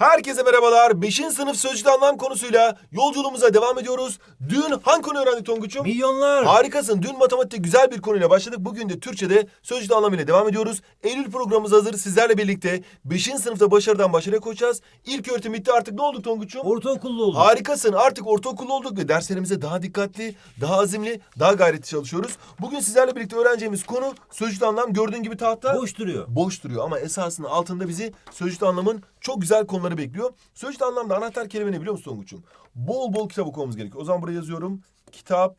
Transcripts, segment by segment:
Herkese merhabalar. 5. sınıf sözcük anlam konusuyla yolculuğumuza devam ediyoruz. Dün hangi konuyu öğrendik Tonguç'um? Milyonlar. Harikasın. Dün matematikte güzel bir konuyla başladık. Bugün de Türkçe'de sözcük anlamıyla devam ediyoruz. Eylül programımız hazır. Sizlerle birlikte 5. sınıfta başarıdan başarıya koşacağız. İlk öğretim bitti. Artık ne olduk Tonguç'um? Ortaokullu oldu. Harikasın. Artık ortaokulda olduk ve derslerimize daha dikkatli, daha azimli, daha gayretli çalışıyoruz. Bugün sizlerle birlikte öğreneceğimiz konu sözcük anlam. Gördüğün gibi tahta Boş duruyor. boş duruyor ama esasında altında bizi sözcük anlamın çok güzel konuları bekliyor. Sözcük anlamda anahtar kelime ne biliyor musun Tonguç'um? Bol bol kitap okumamız gerekiyor. O zaman buraya yazıyorum. Kitap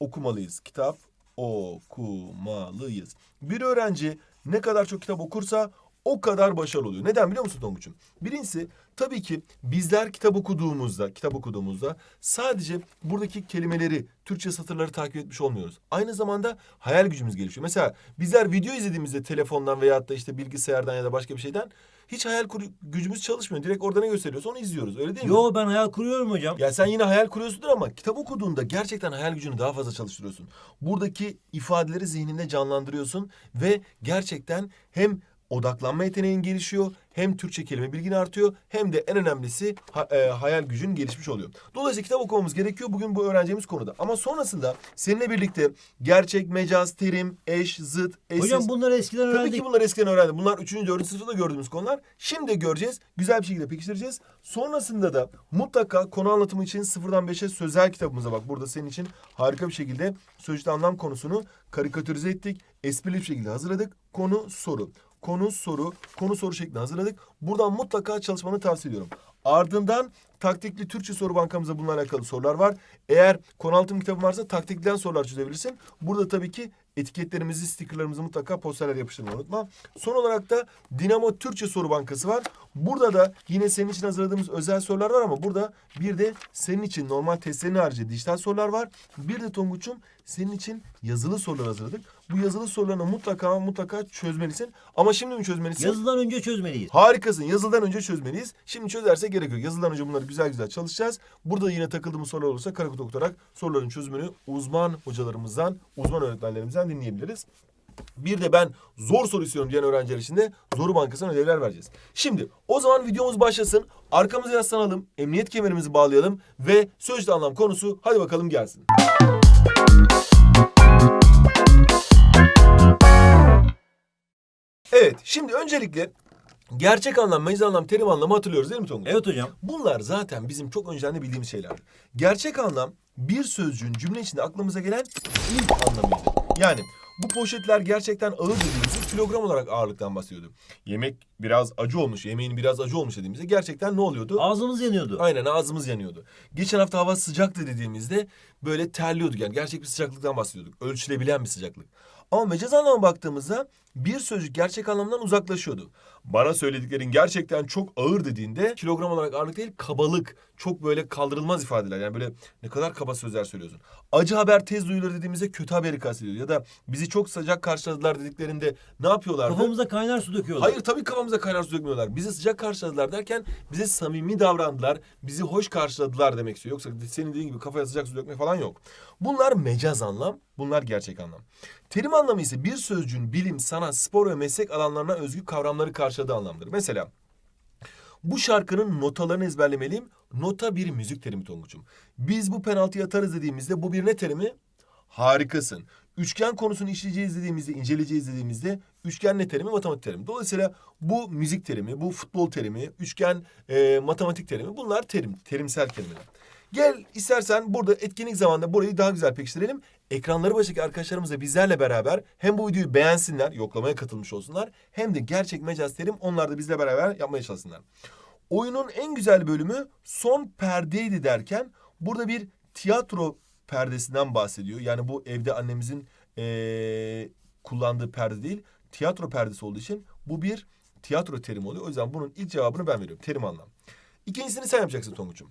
okumalıyız. Kitap okumalıyız. Bir öğrenci ne kadar çok kitap okursa o kadar başarılı oluyor. Neden biliyor musun Tonguç'um? Birincisi tabii ki bizler kitap okuduğumuzda, kitap okuduğumuzda sadece buradaki kelimeleri, Türkçe satırları takip etmiş olmuyoruz. Aynı zamanda hayal gücümüz gelişiyor. Mesela bizler video izlediğimizde telefondan veyahut da işte bilgisayardan ya da başka bir şeyden hiç hayal kur- gücümüz çalışmıyor. Direkt orada ne gösteriyorsa onu izliyoruz. Öyle değil mi? Yo ben hayal kuruyorum hocam. Ya sen yine hayal kuruyorsundur ama kitap okuduğunda gerçekten hayal gücünü daha fazla çalıştırıyorsun. Buradaki ifadeleri zihninde canlandırıyorsun ve gerçekten hem odaklanma yeteneğin gelişiyor, hem Türkçe kelime bilgin artıyor, hem de en önemlisi ha- e, hayal gücün gelişmiş oluyor. Dolayısıyla kitap okumamız gerekiyor bugün bu öğreneceğimiz konuda. Ama sonrasında seninle birlikte gerçek, mecaz, terim, eş, zıt, eşsiz... Hocam bunları eskiden Tabii öğrendik. ki bunları eskiden öğrendim. Bunlar 3. 4. sınıfta gördüğümüz konular. Şimdi göreceğiz. Güzel bir şekilde pekiştireceğiz. Sonrasında da mutlaka konu anlatımı için sıfırdan 5'e sözel kitabımıza bak. Burada senin için harika bir şekilde sözcük anlam konusunu karikatürize ettik. Esprili bir şekilde hazırladık. Konu soru. Konu soru, konu soru şeklinde hazırladık. Buradan mutlaka çalışmanı tavsiye ediyorum. Ardından taktikli Türkçe soru bankamızda bununla alakalı sorular var. Eğer konu anlatım kitabın varsa taktikten sorular çözebilirsin. Burada tabii ki etiketlerimizi, stickerlarımızı mutlaka posterler yapıştırmayı unutma. Son olarak da Dinamo Türkçe Soru Bankası var. Burada da yine senin için hazırladığımız özel sorular var ama burada bir de senin için normal testlerin harici dijital sorular var. Bir de Tonguç'um senin için yazılı sorular hazırladık. Bu yazılı sorularını mutlaka mutlaka çözmelisin. Ama şimdi mi çözmelisin? Yazıdan önce çözmeliyiz. Harikasın. Yazıldan önce çözmeliyiz. Şimdi çözersek gerek yok. Yazıldan önce bunları güzel güzel çalışacağız. Burada yine takıldığımız sorular olursa karakut okutarak soruların çözümünü uzman hocalarımızdan, uzman öğretmenlerimizden dinleyebiliriz. Bir de ben zor soru istiyorum diyen öğrenciler için de Zoru Bankası'na ödevler vereceğiz. Şimdi o zaman videomuz başlasın. Arkamıza yaslanalım, emniyet kemerimizi bağlayalım ve sözcü anlam konusu hadi bakalım gelsin. Evet, şimdi öncelikle gerçek anlam, mecaz anlam, terim anlamı hatırlıyoruz değil mi Tonguç? Evet hocam. Bunlar zaten bizim çok önceden de bildiğimiz şeyler. Gerçek anlam bir sözcüğün cümle içinde aklımıza gelen ilk anlamıydı. Yani bu poşetler gerçekten ağır dediğimizde kilogram olarak ağırlıktan bahsediyordu. Yemek biraz acı olmuş, yemeğin biraz acı olmuş dediğimizde gerçekten ne oluyordu? Ağzımız yanıyordu. Aynen ağzımız yanıyordu. Geçen hafta hava sıcaktı dediğimizde böyle terliyorduk yani gerçek bir sıcaklıktan bahsediyorduk. Ölçülebilen bir sıcaklık. Ama mecaz anlamına baktığımızda bir sözcük gerçek anlamdan uzaklaşıyordu. Bana söylediklerin gerçekten çok ağır dediğinde kilogram olarak ağırlık değil kabalık, çok böyle kaldırılmaz ifadeler. Yani böyle ne kadar kaba sözler söylüyorsun. Acı haber tez duyulur dediğimizde kötü haberi kastediyor. Ya da bizi çok sıcak karşıladılar dediklerinde ne yapıyorlardı? Kafamıza kaynar su döküyorlar. Hayır tabii kafamıza kaynar su dökmüyorlar. Bizi sıcak karşıladılar derken bize samimi davrandılar. Bizi hoş karşıladılar demek istiyor. Yoksa senin dediğin gibi kafaya sıcak su dökme falan yok. Bunlar mecaz anlam, bunlar gerçek anlam. Terim anlamı ise bir sözcüğün bilim, sanat, spor ve meslek alanlarına özgü kavramları karşıladığı anlamdır. Mesela bu şarkının notalarını ezberlemeliyim. Nota bir müzik terimi Tonguç'um. Biz bu penaltıyı atarız dediğimizde bu bir ne terimi? Harikasın. Üçgen konusunu işleyeceğiz dediğimizde, inceleyeceğiz dediğimizde üçgen ne terimi? Matematik terimi. Dolayısıyla bu müzik terimi, bu futbol terimi, üçgen e, matematik terimi bunlar terim, terimsel kelimeler. Gel istersen burada etkinlik zamanında burayı daha güzel pekiştirelim. Ekranları başındaki arkadaşlarımız da bizlerle beraber hem bu videoyu beğensinler, yoklamaya katılmış olsunlar. Hem de gerçek mecaz terim onlar da bizle beraber yapmaya çalışsınlar. Oyunun en güzel bölümü son perdeydi derken burada bir tiyatro perdesinden bahsediyor. Yani bu evde annemizin eee, kullandığı perde değil, tiyatro perdesi olduğu için bu bir tiyatro terimi oluyor. O yüzden bunun ilk cevabını ben veriyorum. Terim anlam. İkincisini sen yapacaksın Tonguç'um.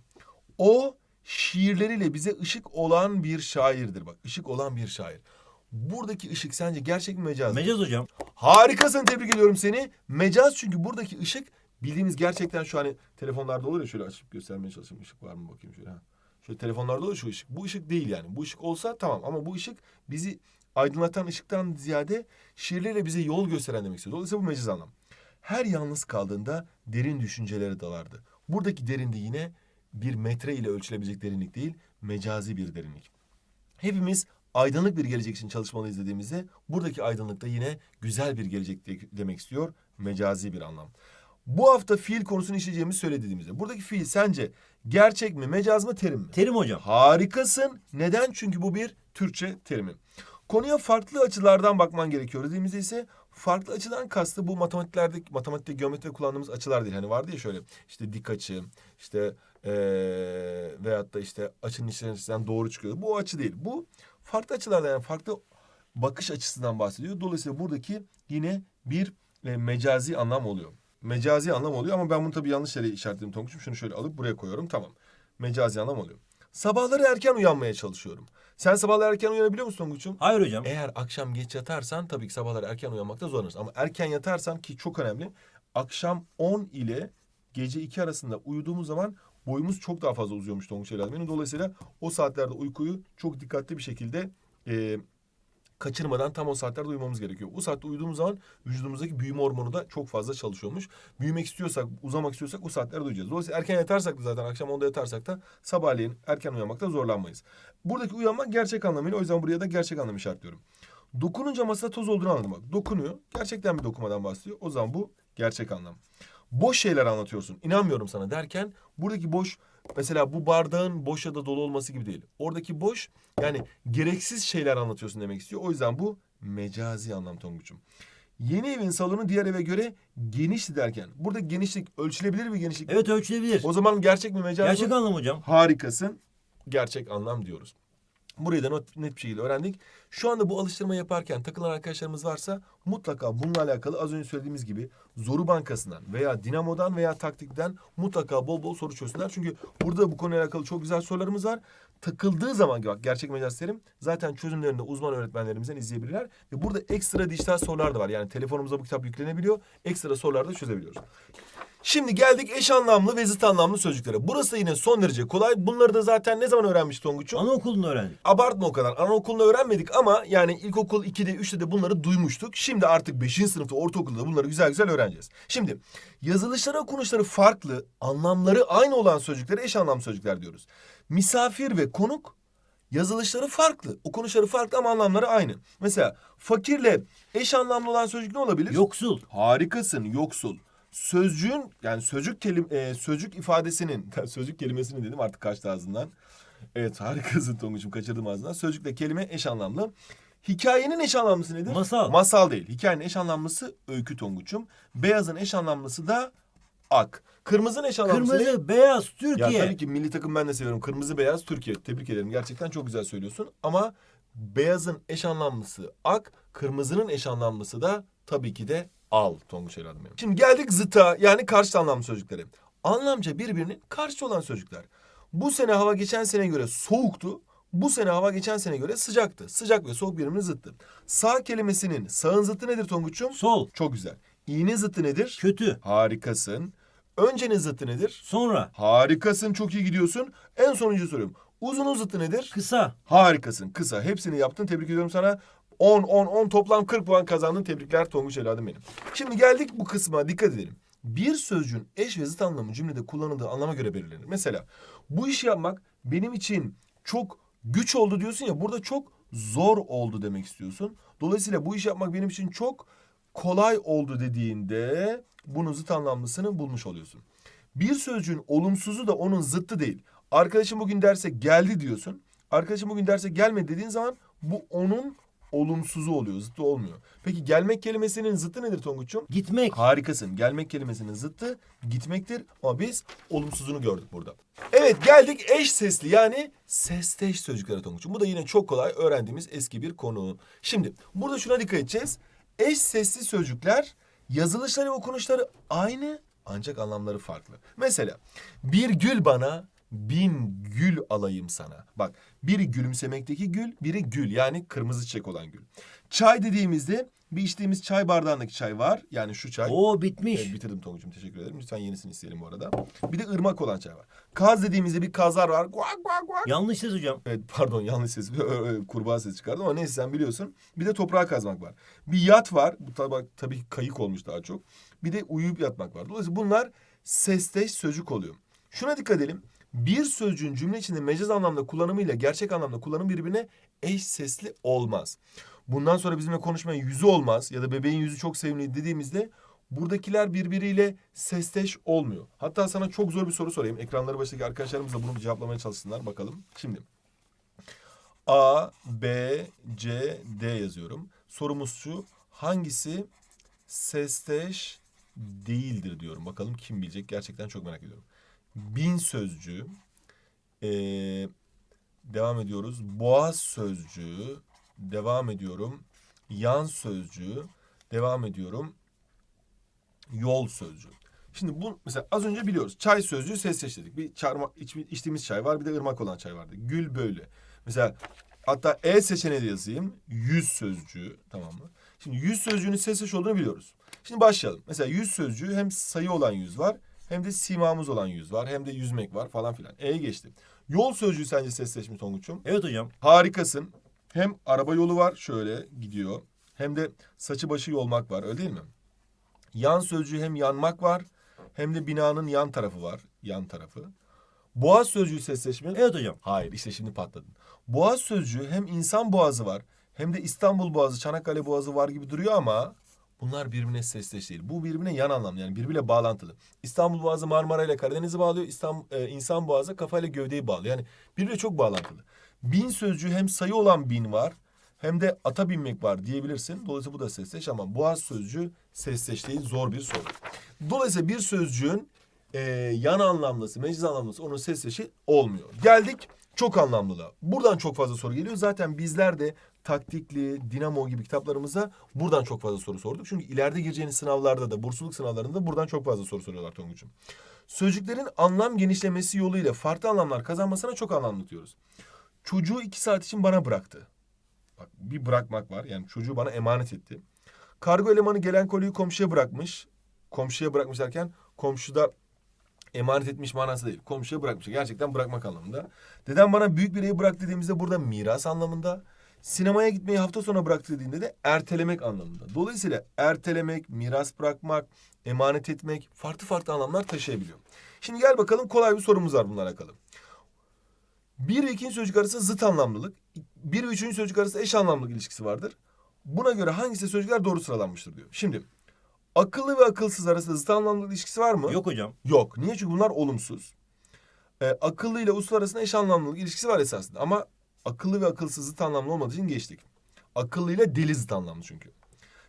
O şiirleriyle bize ışık olan bir şairdir. Bak ışık olan bir şair. Buradaki ışık sence gerçek mi mecaz mı? Mecaz hocam. Harikasın tebrik ediyorum seni. Mecaz çünkü buradaki ışık bildiğimiz gerçekten şu hani telefonlarda olur ya şöyle açıp göstermeye çalışayım ışık var mı bakayım şöyle. Ha. Şöyle telefonlarda olur şu ışık. Bu ışık değil yani. Bu ışık olsa tamam ama bu ışık bizi aydınlatan ışıktan ziyade şiirleriyle bize yol gösteren demek istiyor. Dolayısıyla bu mecaz anlam. her yalnız kaldığında derin düşüncelere dalardı. Buradaki derin de yine bir metre ile ölçülebilecek derinlik değil, mecazi bir derinlik. Hepimiz aydınlık bir gelecek için çalışmalıyız dediğimizde buradaki aydınlık da yine güzel bir gelecek de- demek istiyor. Mecazi bir anlam. Bu hafta fiil konusunu işleyeceğimizi söylediğimizde buradaki fiil sence gerçek mi, mecaz mı, terim mi? Terim hocam. Harikasın. Neden? Çünkü bu bir Türkçe terimi. Konuya farklı açılardan bakman gerekiyor dediğimizde ise farklı açıdan kastı bu matematiklerde matematikte geometride kullandığımız açılar değil. Hani vardı ya şöyle işte dik açı işte eee veyahut da işte açının içerisinden doğru çıkıyor. Bu açı değil. Bu farklı açılardan yani farklı bakış açısından bahsediyor. Dolayısıyla buradaki yine bir e, mecazi anlam oluyor. Mecazi anlam oluyor ama ben bunu tabii yanlış yere işaretledim Tonguç'um. Şunu şöyle alıp buraya koyuyorum. Tamam. Mecazi anlam oluyor. Sabahları erken uyanmaya çalışıyorum. Sen sabahları erken uyanabiliyor musun Tonguç'um? Hayır hocam. Eğer akşam geç yatarsan tabii ki sabahları erken uyanmakta zorlanırsın. Ama erken yatarsan ki çok önemli. Akşam 10 ile gece 2 arasında uyuduğumuz zaman boyumuz çok daha fazla uzuyormuş Tonguç benim. Dolayısıyla o saatlerde uykuyu çok dikkatli bir şekilde e, kaçırmadan tam o saatlerde uyumamız gerekiyor. Bu saatte uyuduğumuz zaman vücudumuzdaki büyüme hormonu da çok fazla çalışıyormuş. Büyümek istiyorsak, uzamak istiyorsak o saatlerde uyuyacağız. Dolayısıyla erken yatarsak da zaten akşam 10'da yatarsak da sabahleyin erken uyanmakta zorlanmayız. Buradaki uyanmak gerçek anlamıyla o yüzden buraya da gerçek anlam işaretliyorum. Dokununca masada toz olduğunu anladım. Dokunuyor. Gerçekten bir dokunmadan bahsediyor. O zaman bu gerçek anlam. Boş şeyler anlatıyorsun. İnanmıyorum sana derken buradaki boş mesela bu bardağın boş ya da dolu olması gibi değil. Oradaki boş yani gereksiz şeyler anlatıyorsun demek istiyor. O yüzden bu mecazi anlam Tonguç'um. Yeni evin salonu diğer eve göre genişti derken. Burada genişlik ölçülebilir bir genişlik. Evet ölçülebilir. O zaman gerçek mi mecaz mı? Gerçek anlam hocam. Harikasın. Gerçek anlam diyoruz. Burayı da not- net bir şekilde öğrendik. Şu anda bu alıştırma yaparken takılan arkadaşlarımız varsa mutlaka bununla alakalı az önce söylediğimiz gibi Zoru Bankası'ndan veya Dinamo'dan veya Taktik'ten mutlaka bol bol soru çözsünler. Çünkü burada bu konuyla alakalı çok güzel sorularımız var. Takıldığı zaman bak gerçek mecaz terim zaten çözümlerini de uzman öğretmenlerimizden izleyebilirler. Ve burada ekstra dijital sorular da var. Yani telefonumuza bu kitap yüklenebiliyor. Ekstra sorular da çözebiliyoruz. Şimdi geldik eş anlamlı ve zıt anlamlı sözcüklere. Burası yine son derece kolay. Bunları da zaten ne zaman öğrenmiştik Tonguç'um? Anaokulunda öğrendik. Abartma o kadar. Anaokulunda öğrenmedik ama yani ilkokul 2'de 3'te de bunları duymuştuk. Şimdi artık 5. sınıfta ortaokulda bunları güzel güzel öğreneceğiz. Şimdi yazılışları okunuşları farklı, anlamları aynı olan sözcüklere eş anlamlı sözcükler diyoruz. Misafir ve konuk yazılışları farklı, okunuşları farklı ama anlamları aynı. Mesela fakirle eş anlamlı olan sözcük ne olabilir? Yoksul. Harikasın, yoksul. Sözcüğün yani sözcük kelim e, sözcük ifadesinin sözcük kelimesini dedim artık kaçtı ağzından. Evet harikasın Tonguç'um kaçırdım ağzından. Sözcükle kelime eş anlamlı. Hikayenin eş anlamlısı nedir? Masal. Masal değil. Hikayenin eş anlamlısı öykü Tonguç'um. Beyazın eş anlamlısı da ak. Kırmızının eş anlamlısı ne? Kırmızı, beyaz, Ya Türkiye. tabii ki milli takım ben de seviyorum. Kırmızı beyaz Türkiye. Tebrik ederim. Gerçekten çok güzel söylüyorsun. Ama beyazın eş anlamlısı ak, kırmızının eş anlamlısı da tabii ki de al Tonguç evladım benim. Şimdi geldik zıta yani karşı anlamlı sözcüklere. Anlamca birbirinin karşı olan sözcükler. Bu sene hava geçen sene göre soğuktu. Bu sene hava geçen sene göre sıcaktı. Sıcak ve soğuk birbirinin zıttı. Sağ kelimesinin sağın zıttı nedir Tonguç'um? Sol. Çok güzel. İğnin zıttı nedir? Kötü. Harikasın. Öncenin zıttı nedir? Sonra. Harikasın, çok iyi gidiyorsun. En sonuncu sorum. Uzunun zıttı nedir? Kısa. Harikasın, kısa. Hepsini yaptın. Tebrik ediyorum sana. 10, 10, 10 toplam 40 puan kazandın. Tebrikler Tonguç evladım benim. Şimdi geldik bu kısma. Dikkat edelim. Bir sözcüğün eş ve zıt anlamı cümlede kullanıldığı anlama göre belirlenir. Mesela bu işi yapmak benim için çok güç oldu diyorsun ya burada çok zor oldu demek istiyorsun. Dolayısıyla bu işi yapmak benim için çok kolay oldu dediğinde bunun zıt anlamlısını bulmuş oluyorsun. Bir sözcüğün olumsuzu da onun zıttı değil. Arkadaşım bugün derse geldi diyorsun. Arkadaşım bugün derse gelmedi dediğin zaman bu onun olumsuzu oluyor, zıttı olmuyor. Peki gelmek kelimesinin zıttı nedir Tonguç'um? Gitmek. Harikasın. Gelmek kelimesinin zıttı gitmektir ama biz olumsuzunu gördük burada. Evet geldik eş sesli yani sesteş sözcüklere Tonguç'um. Bu da yine çok kolay öğrendiğimiz eski bir konu. Şimdi burada şuna dikkat edeceğiz. Eş sesli sözcükler yazılışları ve okunuşları aynı ancak anlamları farklı. Mesela bir gül bana bin gül alayım sana. Bak biri gülümsemekteki gül, biri gül yani kırmızı çiçek olan gül. Çay dediğimizde Bir içtiğimiz çay bardağındaki çay var. Yani şu çay. Oo bitmiş. Evet, bitirdim Tonguç'um teşekkür ederim. Lütfen yenisini isteyelim bu arada. Bir de ırmak olan çay var. Kaz dediğimizde bir kazlar var. Guak guak guak. Yanlış ses hocam. Evet pardon yanlış ses. Kurbağa sesi çıkardım ama neyse sen biliyorsun. Bir de toprağa kazmak var. Bir yat var. Bu tabi, tabii kayık olmuş daha çok. Bir de uyuyup yatmak var. Dolayısıyla bunlar sesteş sözcük oluyor. Şuna dikkat edelim. Bir sözcüğün cümle içinde mecaz anlamda kullanımıyla gerçek anlamda kullanım birbirine eş sesli olmaz. Bundan sonra bizimle konuşmaya yüzü olmaz ya da bebeğin yüzü çok sevimli dediğimizde buradakiler birbiriyle sesteş olmuyor. Hatta sana çok zor bir soru sorayım. Ekranları başındaki arkadaşlarımız da bunu cevaplamaya çalışsınlar bakalım. Şimdi A, B, C, D yazıyorum. Sorumuz şu. Hangisi sesteş değildir diyorum. Bakalım kim bilecek? Gerçekten çok merak ediyorum. Bin sözcüğü. Ee, devam ediyoruz. Boğaz sözcüğü. Devam ediyorum. Yan sözcüğü. Devam ediyorum. Yol sözcüğü. Şimdi bu mesela az önce biliyoruz. Çay sözcüğü sesleştirdik. Bir çarma, iç, içtiğimiz çay var bir de ırmak olan çay vardı. Gül böyle. Mesela hatta E seçeneği yazayım. Yüz sözcüğü tamam mı? Şimdi yüz sözcüğünün sesleş olduğunu biliyoruz. Şimdi başlayalım. Mesela yüz sözcüğü hem sayı olan yüz var hem de simamız olan yüz var hem de yüzmek var falan filan. E'ye geçtim. Yol sözcüğü sence sesleş mi Tonguç'um? Evet hocam. Harikasın. Hem araba yolu var şöyle gidiyor. Hem de saçı başı yolmak var öyle değil mi? Yan sözcüğü hem yanmak var hem de binanın yan tarafı var. Yan tarafı. Boğaz sözcüğü sesleşme. Evet hocam. Hayır işte şimdi patladın. Boğaz sözcüğü hem insan boğazı var hem de İstanbul boğazı, Çanakkale boğazı var gibi duruyor ama bunlar birbirine sesleş değil. Bu birbirine yan anlamlı yani birbiriyle bağlantılı. İstanbul boğazı Marmara ile Karadeniz'i bağlıyor. İstanbul, e, insan boğazı kafayla gövdeyi bağlıyor. Yani birbiriyle çok bağlantılı. Bin sözcüğü hem sayı olan bin var hem de ata binmek var diyebilirsin. Dolayısıyla bu da sesleş ama boğaz sözcüğü sesleş değil zor bir soru. Dolayısıyla bir sözcüğün e, yan anlamlısı, mecaz anlamlısı onun sesleşi olmuyor. Geldik çok anlamlılığa. Buradan çok fazla soru geliyor. Zaten bizler de taktikli, dinamo gibi kitaplarımıza buradan çok fazla soru sorduk. Çünkü ileride gireceğiniz sınavlarda da, bursluluk sınavlarında buradan çok fazla soru soruyorlar Tonguç'um. Sözcüklerin anlam genişlemesi yoluyla farklı anlamlar kazanmasına çok anlam diyoruz. Çocuğu iki saat için bana bıraktı. Bak bir bırakmak var. Yani çocuğu bana emanet etti. Kargo elemanı gelen kolyeyi komşuya bırakmış. Komşuya bırakmış derken komşuda emanet etmiş manası değil. Komşuya bırakmış. Gerçekten bırakmak anlamında. Dedem bana büyük bir evi bırak dediğimizde burada miras anlamında. Sinemaya gitmeyi hafta sonu bıraktı dediğinde de ertelemek anlamında. Dolayısıyla ertelemek, miras bırakmak, emanet etmek farklı farklı anlamlar taşıyabiliyor. Şimdi gel bakalım kolay bir sorumuz var bununla alakalı. Bir ve ikinci sözcük arasında zıt anlamlılık, bir ve üçüncü sözcük arasında eş anlamlılık ilişkisi vardır. Buna göre hangisi sözcükler doğru sıralanmıştır diyor. Şimdi akıllı ve akılsız arasında zıt anlamlılık ilişkisi var mı? Yok hocam. Yok. Niye? Çünkü bunlar olumsuz. Ee, akıllı ile uslu arasında eş anlamlılık ilişkisi var esasında. Ama akıllı ve akılsız zıt anlamlı olmadığı için geçtik. Akıllı ile deli zıt anlamlı çünkü.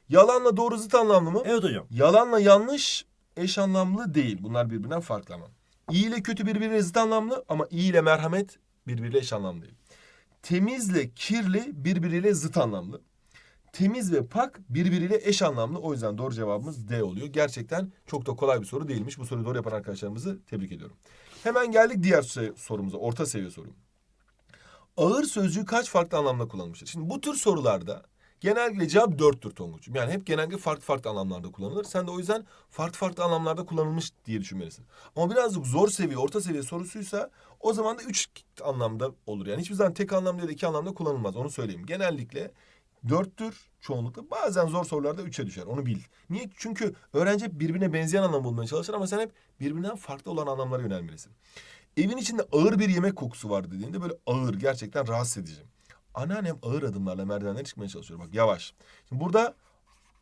Yalanla doğru zıt anlamlı mı? Evet hocam. Yalanla yanlış eş anlamlı değil. Bunlar birbirinden farklı ama. İyi ile kötü birbirine zıt anlamlı ama iyi ile merhamet birbiriyle eş anlamlı değil. Temizle kirli birbiriyle zıt anlamlı. Temiz ve pak birbiriyle eş anlamlı. O yüzden doğru cevabımız D oluyor. Gerçekten çok da kolay bir soru değilmiş. Bu soruyu doğru yapan arkadaşlarımızı tebrik ediyorum. Hemen geldik diğer sorumuza. Orta seviye soru. Ağır sözcüğü kaç farklı anlamda kullanılmıştır? Şimdi bu tür sorularda genellikle cevap dörttür Tonguç'um. Yani hep genellikle farklı farklı anlamlarda kullanılır. Sen de o yüzden farklı farklı anlamlarda kullanılmış diye düşünmelisin. Ama birazcık zor seviye, orta seviye sorusuysa o zaman da üç anlamda olur. Yani hiçbir zaman tek anlamda ya da iki anlamda kullanılmaz. Onu söyleyeyim. Genellikle dörttür çoğunlukla. Bazen zor sorularda üçe düşer. Onu bil. Niye? Çünkü öğrenci hep birbirine benzeyen anlam bulmaya çalışır ama sen hep birbirinden farklı olan anlamlara yönelmelisin. Evin içinde ağır bir yemek kokusu var dediğinde böyle ağır, gerçekten rahatsız edici. Anneannem ağır adımlarla merdivenlere çıkmaya çalışıyor. Bak yavaş. Şimdi burada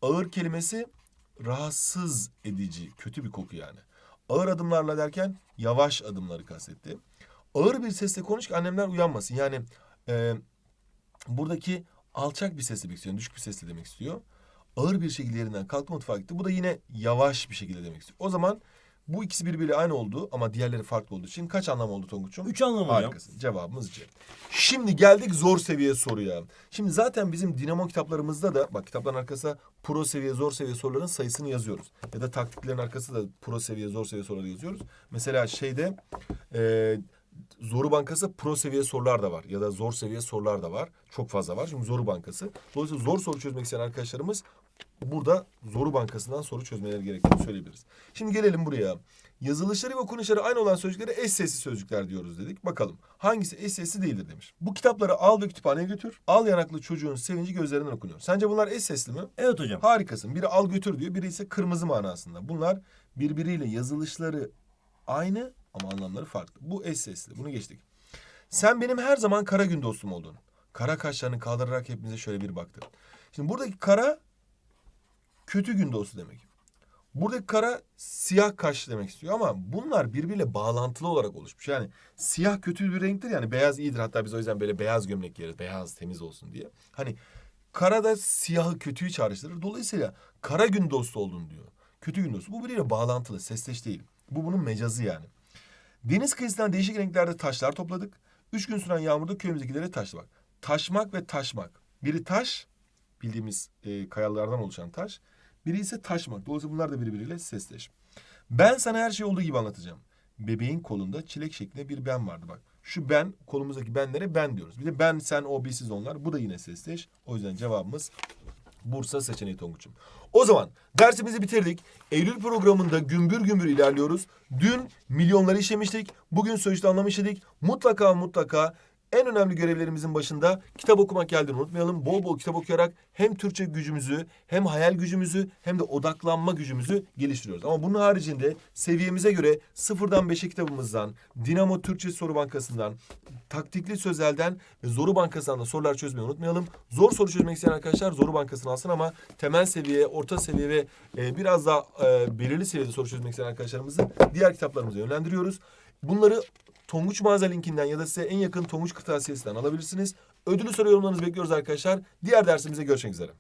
ağır kelimesi rahatsız edici, kötü bir koku yani. Ağır adımlarla derken yavaş adımları kastetti. Ağır bir sesle konuş ki annemler uyanmasın. Yani e, buradaki alçak bir sesle demek istiyor. Düşük bir sesle demek istiyor. Ağır bir şekilde yerinden kalktı mutfağa gitti. Bu da yine yavaş bir şekilde demek istiyor. O zaman bu ikisi birbiriyle aynı oldu ama diğerleri farklı olduğu için kaç anlam oldu Tonguç'um? Üç anlam hocam. Harikasın. Cevabımız C. Şimdi geldik zor seviye soruya. Şimdi zaten bizim dinamo kitaplarımızda da bak kitapların arkasına pro seviye, zor seviye soruların sayısını yazıyoruz. Ya da taktiklerin arkasında da pro seviye, zor seviye soruları yazıyoruz. Mesela şeyde e, Zoru Bankası pro seviye sorular da var. Ya da zor seviye sorular da var. Çok fazla var. Çünkü Zoru Bankası. Dolayısıyla zor soru çözmek isteyen arkadaşlarımız burada Zoru Bankası'ndan soru çözmeleri gerektiğini söyleyebiliriz. Şimdi gelelim buraya. Yazılışları ve okunuşları aynı olan sözcüklere eş sesli sözcükler diyoruz dedik. Bakalım hangisi eş sesli değildir demiş. Bu kitapları al ve kütüphaneye götür. Al yanaklı çocuğun sevinci gözlerinden okunuyor. Sence bunlar eş sesli mi? Evet hocam. Harikasın. Biri al götür diyor, biri ise kırmızı manasında. Bunlar birbiriyle yazılışları aynı ama anlamları farklı. Bu eş sesli. Bunu geçtik. Sen benim her zaman kara gün dostum oldun. Kara kaşlarını kaldırarak hepimize şöyle bir baktı. Şimdi buradaki kara kötü gün dostu demek. Buradaki kara siyah kaş demek istiyor ama bunlar birbiriyle bağlantılı olarak oluşmuş. Yani siyah kötü bir renktir yani beyaz iyidir. Hatta biz o yüzden böyle beyaz gömlek giyeriz. Beyaz temiz olsun diye. Hani kara da siyahı kötüyü çağrıştırır. Dolayısıyla kara gün dostu oldun diyor. Kötü gün dostu. Bu birbiriyle bağlantılı, sesleş değil. Bu bunun mecazı yani. Deniz kıyısından değişik renklerde taşlar topladık. Üç gün süren yağmurda köyümüzdekilere taştı. Taşmak ve taşmak. Biri taş, bildiğimiz e, kayalardan oluşan taş. Biri ise taşmak. Dolayısıyla bunlar da birbiriyle sesleş. Ben sana her şey olduğu gibi anlatacağım. Bebeğin kolunda çilek şeklinde bir ben vardı bak. Şu ben, kolumuzdaki benlere ben diyoruz. Bir de ben, sen, o, biz, siz, onlar. Bu da yine sesleş. O yüzden cevabımız Bursa seçeneği Tonguç'um. O zaman dersimizi bitirdik. Eylül programında gümbür gümbür ilerliyoruz. Dün milyonları işlemiştik. Bugün sözcükte anlam işledik. Mutlaka mutlaka en önemli görevlerimizin başında kitap okumak geldiğini unutmayalım. Bol bol kitap okuyarak hem Türkçe gücümüzü hem hayal gücümüzü hem de odaklanma gücümüzü geliştiriyoruz. Ama bunun haricinde seviyemize göre sıfırdan beşe kitabımızdan, Dinamo Türkçe Soru Bankası'ndan, taktikli sözelden ve Zoru Bankası'ndan da sorular çözmeyi unutmayalım. Zor soru çözmek isteyen arkadaşlar Zoru Bankası'nı alsın ama temel seviye, orta seviye ve e, biraz daha e, belirli seviyede soru çözmek isteyen arkadaşlarımızı diğer kitaplarımıza yönlendiriyoruz. Bunları Tonguç mağaza linkinden ya da size en yakın Tonguç kırtasiyesinden alabilirsiniz. Ödülü soru yorumlarınızı bekliyoruz arkadaşlar. Diğer dersimize görüşmek üzere.